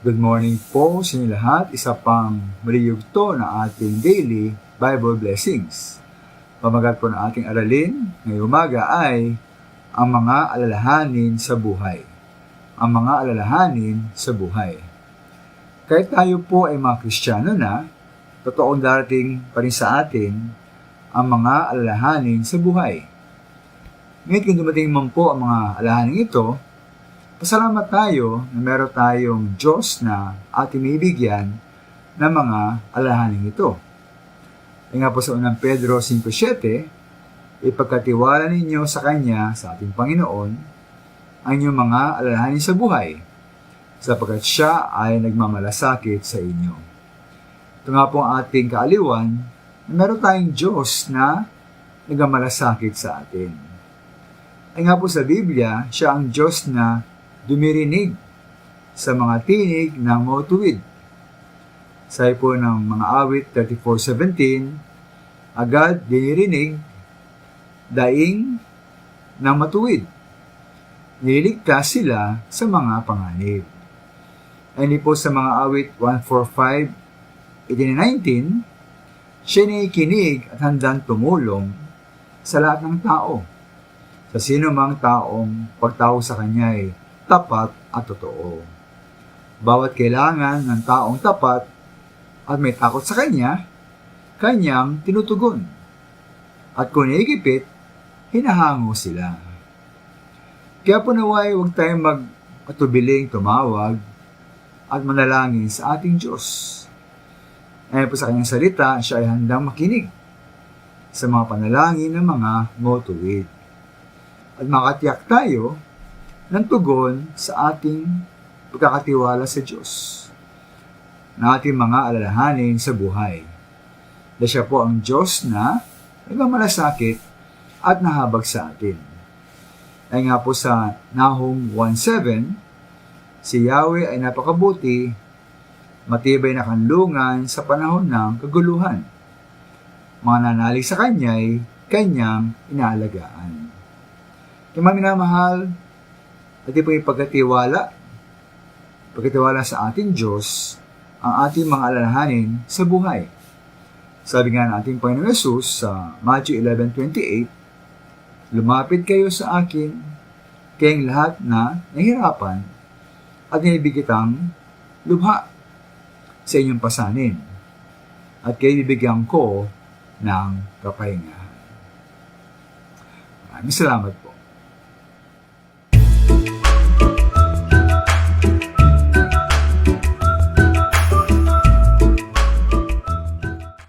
Good morning po sa inyo lahat. Isa pang maliyugto na ating daily Bible blessings. Pamagat po ng ating aralin ngayong umaga ay ang mga alalahanin sa buhay. Ang mga alalahanin sa buhay. Kahit tayo po ay mga Kristiyano na, totoong darating pa rin sa atin ang mga alalahanin sa buhay. Ngayon kung dumating man po ang mga alalahanin ito, Pasalamat tayo na meron tayong Diyos na ating bibigyan ng mga alahanin ito. Ay nga po sa unang Pedro 5.7, ipagkatiwala ninyo sa Kanya, sa ating Panginoon, ang inyong mga alalahanin sa buhay, sapagkat siya ay nagmamalasakit sa inyo. Ito nga po ang ating kaaliwan, na meron tayong Diyos na nagmamalasakit sa atin. Ay nga po sa Biblia, siya ang Diyos na dumirinig sa mga tinig ng motuwid. Sabi po ng mga awit 34.17, agad dinirinig daing ng matuwid. Niligtas sila sa mga panganib. Ani po sa mga awit 145, 18-19, siya nakikinig at handang tumulong sa lahat ng tao. Sa sino mang taong pagtao sa kanya ay tapat at totoo. Bawat kailangan ng taong tapat at may takot sa kanya, kanyang tinutugon. At kung naigipit, hinahango sila. Kaya po naway huwag tayong magpatubiling tumawag at manalangin sa ating Diyos. Ayon po sa kanyang salita, siya ay handang makinig sa mga panalangin ng mga motuwid. At makatiyak tayo ng tugon sa ating pagkakatiwala sa Diyos na ating mga alalahanin sa buhay. Na siya po ang Diyos na nagmamalasakit at nahabag sa atin. Ay nga po sa Nahum 1.7, si Yahweh ay napakabuti, matibay na kanlungan sa panahon ng kaguluhan. Mga nanalig sa Kanya'y Kanyang inaalagaan. Kaya minamahal, at po yung pagkatiwala, sa ating Diyos, ang ating mga alalahanin sa buhay. Sabi nga ng ating Panginoon Yesus sa Matthew 11.28, Lumapit kayo sa akin, kayong lahat na nahirapan at nilibigitang lubha sa inyong pasanin at kayo bibigyan ko ng kapahingahan. Maraming salamat po.